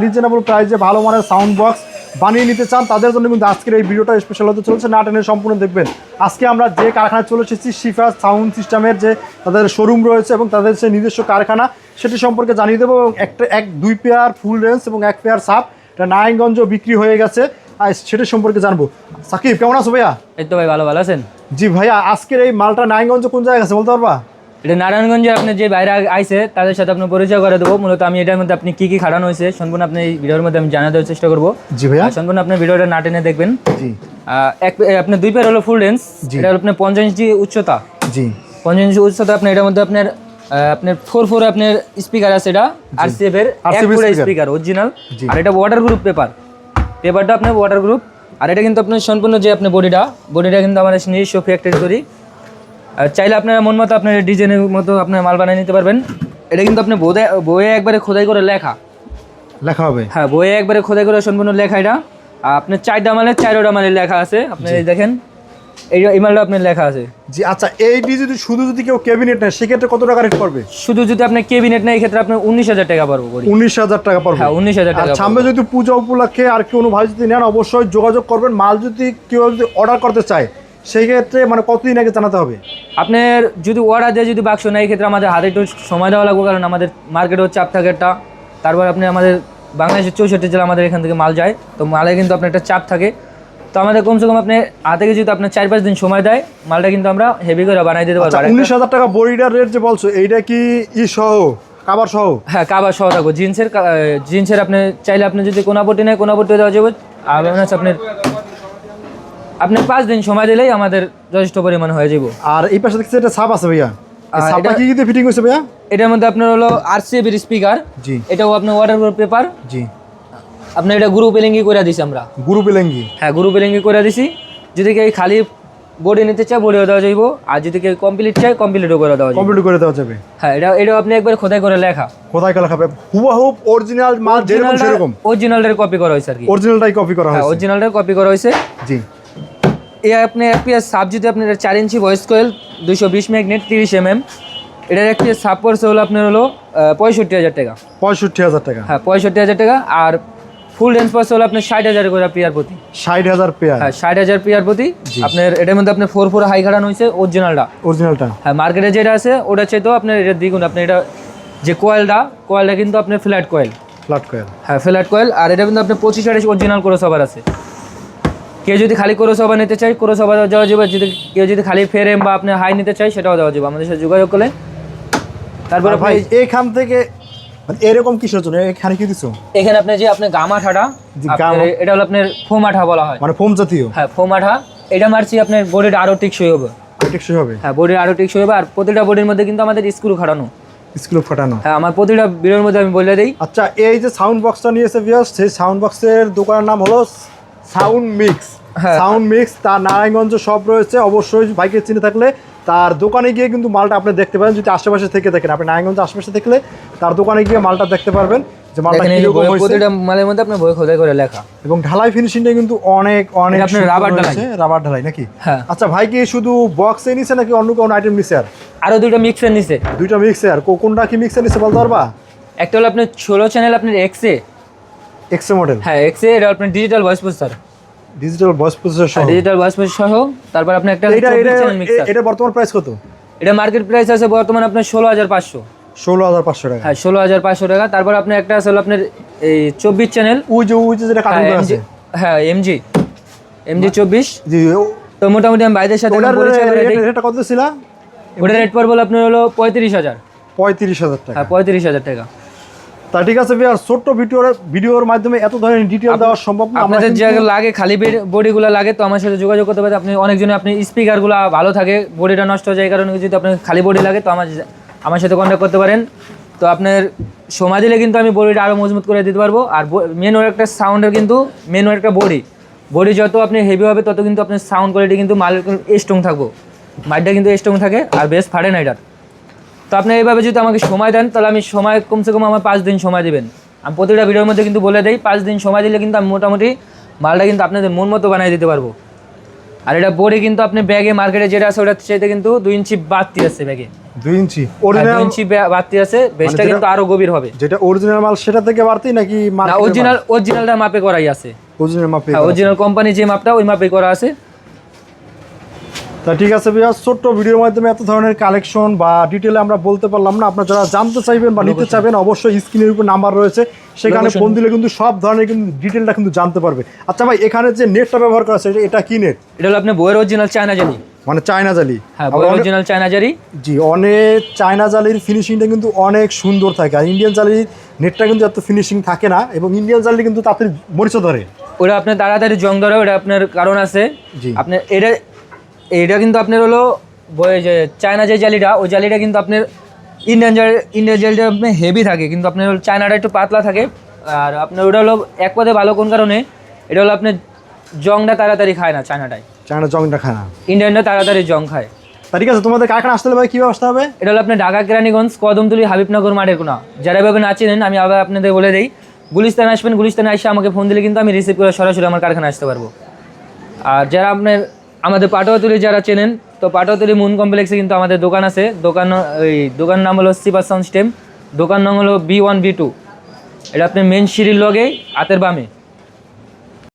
Reasonable প্রাইসে ভালো মানের সাউন্ড বক্স বানিয়ে নিতে চান তাদের জন্য কিন্তু আজকের এই ভিডিওটা স্পেশাল হতে চলছে। না টেনে সম্পূর্ণ দেখবেন। আজকে আমরা যে কারখানায় চলে এসেছি শিফা সাউন্ড সিস্টেমের যে তাদের শোরুম রয়েছে এবং তাদের যে নিজস্ব কারখানা সেটি সম্পর্কে জানিয়ে দেবো এবং একটা এক দুই পেয়ার ফুল রেঞ্জ এবং এক পেয়ার সাপ এটা নারায়ণগঞ্জ বিক্রি হয়ে গেছে। আর সেটা সম্পর্কে জানব। সাকিব কেমন আছো ভাইয়া? এই তো ভাই ভালো ভালো আছেন? জি ভাইয়া আজকের এই মালটা নারায়ণগঞ্জ কোন জায়গায় আছে বলতে পারবা? এটা নারায়ণগঞ্জে আপনি যে বাইরে আইসে তাদের সাথে আপনার পরিচয় করে দেবো। মূলত আমি এটার মধ্যে আপনি কি কি খাটানো হয়েছে সম্পূর্ণ আপনি এই ভিডিওর মধ্যে আমি জানা দেওয়ার চেষ্টা করব। জি ভাইয়া। আর সম্পূর্ণ আপনি ভিডিওটা না টেনে দেখবেন। জি। এক আপনার দুই পেয়ার হলো ফুল রেঞ্জ। এটা হলো আপনার পঞ্চাশ ইঞ্চি উচ্চতা। জি। পঞ্চাশ ইঞ্চি উচ্চতা আপনার এটার মধ্যে আপনার আপনার ফোর ফোর আপনার স্পিকার আছে এটা আর সি এর স্পিকার অরিজিনাল আর এটা ওয়াটার গ্রুপ পেপার পেপারটা আপনার ওয়াটার গ্রুপ আর এটা কিন্তু আপনার সম্পূর্ণ যে আপনার বডিটা বডিটা কিন্তু আমাদের নিজস্ব ফ্যাক্টরি তৈরি। চাইলে আপনারা মন মতো আপনার ডিজাইনের মতো আপনার মাল বানিয়ে নিতে পারবেন। এটা কিন্তু আপনি বইয়ে বইয়ে একবারে খোদাই করে লেখা। লেখা হবে? হ্যাঁ বইয়ে একবারে খোদাই করে সম্পূর্ণ লেখা এটা। আর আপনার চারটা মালের চারোটা মালের লেখা আছে। আপনি দেখেন এই এই মালটা আপনার লেখা আছে। জি আচ্ছা এইটি যদি শুধু যদি কেউ ক্যাবিনেট নেয় সেক্ষেত্রে কত টাকা রেট পড়বে? শুধু যদি আপনার কেবিনেট নেই এই ক্ষেত্রে আপনার উনিশ হাজার টাকা পারব উনিশ হাজার টাকা পড়বে। হ্যাঁ উনিশ হাজার টাকা সামনে যদি পূজা উপলক্ষে আর কোনো ভাই যদি নেন অবশ্যই যোগাযোগ করবেন। মাল যদি কেউ যদি অর্ডার করতে চায় সেই ক্ষেত্রে মানে কতদিন আগে জানাতে হবে? আপনার যদি অর্ডার দিয়ে যদি বাক্স নেয় ক্ষেত্রে আমাদের হাতে একটু সময় দেওয়া লাগবে কারণ আমাদের মার্কেটেও চাপ থাকে একটা তারপর আপনি আমাদের বাংলাদেশের চৌষট্টি জেলা আমাদের এখান থেকে মাল যায় তো মালে কিন্তু আপনার একটা চাপ থাকে। তো আমাদের কমসে কম আপনি হাতে যদি আপনার চার পাঁচ দিন সময় দেয় মালটা কিন্তু আমরা হেভি করে বানাই দিতে পারব। আর উনিশ হাজার টাকা বড়িটার রেট যে বলছো এইটা কি ই সহ কাবার সহ? হ্যাঁ কাবার সহ থাকব। জিন্সের জিন্সের আপনি চাইলে আপনি যদি কোনাপটি নেয় কোনাপটি দেওয়া যাবে। আর আপনার আপনি পাঁচ দিন সময় দিলেই আমাদের যথেষ্ট পরিমাণ হয়ে যাব আর এই পাশে দেখছি এটা সাপ আছে ভাইয়া। সাপটা কি কি ফিটিং হয়েছে ভাইয়া? এটার মধ্যে আপনার হলো আরসিএবির স্পিকার জি। এটাও আপনার পেপার জি। আপনার এটা গ্রুপ এলিঙ্গি করে দিছি আমরা। গুরু হ্যাঁ করে দিছি। যদি কেউ খালি বডি নিতে চায় বডিও দেওয়া যাইব। আর যদি কেউ কমপ্লিট চায় কমপ্লিটও করে দেওয়া যাবে কমপ্লিট করে দেওয়া যাবে। হ্যাঁ এটা এটাও আপনি একবার খোদাই করে লেখা। কোথায় কালা খাবে হুবাহুব অরিজিনাল মাল যেরকম সেরকম। অরিজিনালের কপি করা হয়েছে আর কি। অরিজিনালটাই কপি করা হ্যাঁ হয়েছে। অরিজিনালটার কপি করা হয়েছে। জি। এই আপনি এফপিএস সাব যদি আপনার চার ইঞ্চি ভয়েস কোয়েল দুইশো বিশ ম্যাগনেট তিরিশ এম এম এটার একটি সাব পড়ছে হলো আপনার হলো পঁয়ষট্টি হাজার টাকা। পঁয়ষট্টি হাজার টাকা। হ্যাঁ পঁয়ষট্টি হাজার টাকা আর ফুল রেঞ্জ পড়ছে হলো আপনার ষাট হাজার করে পেয়ার প্রতি। ষাট হাজার পেয়ার। হ্যাঁ ষাট হাজার পেয়ার প্রতি। আপনার এটার মধ্যে আপনার ফোর ফোর হাই খাটানো হয়েছে অরিজিনালটা অরিজিনালটা হ্যাঁ মার্কেটে যেটা আছে ওটা চাইতেও আপনার এটা দ্বিগুণ। আপনি এটা যে কয়েলটা কয়েলটা কিন্তু আপনার ফ্ল্যাট কয়েল ফ্ল্যাট কয়েল হ্যাঁ ফ্ল্যাট কয়েল আর এটা কিন্তু আপনার পঁচিশ আড়াইশ অরিজিনাল করে সবার আছে। কেউ যদি খালি ক্রোসওভার নিতে চায় ক্রোসওভার দেওয়া যাবে যদি কেউ যদি খালি ফেরেম বা আপনি হাই নিতে চায় সেটাও দেওয়া যাবে। আমাদের সাথে যোগাযোগ করলে। তারপরে ভাই এইখান থেকে মানে এরকম কিসের জন্য? এখানে কি দিছো? এখানে আপনি যে আপনি গামাঠাটা এটা হলো আপনার ফোমাঠা বলা হয়। মানে ফোম জাতীয়? হ্যাঁ ফোমাঠা এটা মারছি আপনার বডির আরও টিকসই হবে। টেকসই হবে? হ্যাঁ বডির আরও টিকসই হবে। আর প্রতিটা বডির মধ্যে কিন্তু আমাদের স্ক্রু খাটানো। স্কুলে ফাটানো? হ্যাঁ আমার প্রতিটা ভিডিওর মধ্যে আমি বলে দিই। আচ্ছা এই যে সাউন্ড বক্সটা নিয়েছে ভিউয়ার্স সেই সাউন্ড বক্সের দোকানের নাম হলো সাউন্ড মিক্স। সাউন্ড মিক্স তার নারায়ণগঞ্জ সব রয়েছে। অবশ্যই বাইকে চিনে থাকলে তার দোকানে গিয়ে কিন্তু মালটা আপনি দেখতে পারেন। যদি আশেপাশে থেকে দেখেন আপনি নারায়ণগঞ্জ আশেপাশে দেখলে তার দোকানে গিয়ে মালটা দেখতে পারবেন যে মালটা দেখেন এই যে কীরকম হয়েছে। মালের মধ্যে আপনার বই খোদাই করে লেখা। এবং ঢালাই ফিনিশিংটা কিন্তু অনেক অনেক রাবার ঢালাই। রাবার ঢালাই নাকি? হ্যাঁ। আচ্ছা ভাই কি শুধু বক্সে নিছে নাকি অন্য কোনো আইটেম নিছে আর? দুটো মিক্সার নিছে। কোনটা কি মিক্সার নিছে বলতে পারবা? একটা হলো আপনার ষোলো চ্যানেল আপনার এক্সে এক্সে মডেল হ্যাঁ এক্সে এটা আপনার digital voice processor digital voice processor সহ? ডিজিটাল ভয়েস প্রসেসর সহ। তারপর আপনি একটা এটা এটা বর্তমান প্রাইস কত? এটা মার্কেট প্রাইস আছে বর্তমানে আপনার ষোলো হাজার পাঁচশো। ষোলো হাজার পাঁচশো টাকা। হ্যাঁ ষোলো হাজার পাঁচশো টাকা। তারপর আপনি একটা আছে হলো আপনার এই চব্বিশ চ্যানেল ওই যে ওই যে যেটা কার্টুন করা আছে? হ্যাঁ এমজি এমজি চব্বিশ। জি তো মোটামুটি আমি বাইদের সাথে রেটটা কত ছিল? ওটার রেট পড়ব আপনার হলো পঁয়ত্রিশ হাজার। পঁয়ত্রিশ হাজার টাকা। হ্যাঁ পঁয়ত্রিশ হাজার টাকা। তা ঠিক আছে ভাই আর ছোট্ট ভিডিওর ভিডিওর মাধ্যমে এত ধরনের ডিটেল দেওয়া সম্ভব না আমরা আপনাদের যে লাগে খালি বডিগুলো লাগে তো আমার সাথে যোগাযোগ করতে পারেন। আপনি অনেকজনে আপনি স্পিকারগুলো ভালো থাকে বডিটা নষ্ট হয়ে যায় কারণে যদি আপনার খালি বডি লাগে তো আমার আমার সাথে কন্ট্যাক্ট করতে পারেন। তো আপনার সময় দিলে কিন্তু আমি বডিটা আরও মজবুত করে দিতে পারব। আর মেন ওর একটা সাউন্ডের কিন্তু মেন ওর একটা বডি বডি যত আপনি হেভি হবে তত কিন্তু আপনার সাউন্ড কোয়ালিটি কিন্তু মাল স্ট্রং থাকব। মাইটটা কিন্তু স্ট্রং থাকে আর বেশ ফাটে না এটার। তো আপনি এইভাবে যদি আমাকে সময় দেন তাহলে আমি সময় কমসে কম আমার পাঁচ দিন সময় দিবেন। আমি প্রতিটা ভিডিওর মধ্যে কিন্তু বলে দেই পাঁচ দিন সময় দিলে কিন্তু আমি মোটামুটি মালটা কিন্তু আপনাদের মন মতো বানিয়ে দিতে পারব। আর এটা বডি কিন্তু আপনি ব্যাগে মার্কেটে যেটা আছে ওটার চাইতে কিন্তু দুই ইঞ্চি বাড়তি আছে ব্যাগে দুই ইঞ্চি? অরিজিনাল ইঞ্চি বাড়তি আছে বেসটা যেটা- কিন্তু আরও গভীর হবে। যেটা অরিজিনাল মাল সেটা থেকে বাড়তি নাকি না অরিজিনাল অরিজিনালটা মাপে করাই আছে। অরিজিনাল মাপে হ্যাঁ অরিজিনাল কোম্পানি যে মাপটা ওই মাপে করা আছে। তা ঠিক আছে ভাইয়া ছোট্ট ভিডিওর মাধ্যমে এত ধরনের কালেকশন বা ডিটেলে আমরা বলতে পারলাম না। আপনারা যারা জানতে চাইবেন বা নিতে চাইবেন অবশ্যই স্ক্রিনের উপর নাম্বার রয়েছে। সেখানে. ফোন দিলে কিন্তু সব ধরনের কিন্তু ডিটেলটা কিন্তু জানতে পারবে। আচ্ছা ভাই এখানে যে নেটটা ব্যবহার করা আছে এটা- কি নেট এটা হলো আপনার বইয়ের অরিজিনাল চায়না জালি। মানে চায়না জালি। হ্যাঁ অরিজিনাল চায়না জালি। জি অনেক চায়না জালির ফিনিশিংটা কিন্তু অনেক সুন্দর থাকে। আর ইন্ডিয়ান জালির নেটটা কিন্তু এত ফিনিশিং থাকে না এবং ইন্ডিয়ান জালি কিন্তু তাড়াতাড়ি মরিচা ধরে। ওটা আপনার তাড়াতাড়ি জং ধরে ওটা আপনার কারণ আছে। জি। আপনার এটা এটা কিন্তু আপনার হলো যে চায়না যে জালিটা ওই জালিটা কিন্তু আপনার ইন্ডিয়ান জালি ইন্ডিয়ান জালিটা আপনার হেভি থাকে কিন্তু আপনার হলো চায়নাটা একটু পাতলা থাকে। আর আপনার ওটা হলো এক পদে ভালো কোন কারণে? এটা হলো আপনার জংটা তাড়াতাড়ি খায় না চায়নাটায় চায়না জংটা খায় না। ইন্ডিয়ানটা তাড়াতাড়ি জং খায়। ঠিক আছে তোমাদের কারখানা আসতে ভাই? কীভাবে আসতে হবে? এটা হলো আপনার ঢাকা কেরানীগঞ্জ কদমতলি হাবিবনগর মাঠের কোনা যারা এভাবে না চিনেন আমি আবার আপনাদের বলে দিই গুলিস্তানে আসবেন গুলিস্তানে এসে আমাকে ফোন দিলে কিন্তু আমি রিসিভ করে সরাসরি আমার কারখানা আসতে পারব। আর যারা আপনার আমাদের পাটোয়াতুলি যারা চেনেন, তো পাটোয়াতুলি মুন কমপ্লেক্সে কিন্তু আমাদের দোকান আছে। দোকান ওই দোকান নাম হলো সিপার সাউন্ড সিস্টেম দোকান নাম হলো বি ওয়ান বি টু এটা আপনি মেন সিঁড়ির লগেই হাতের বামে।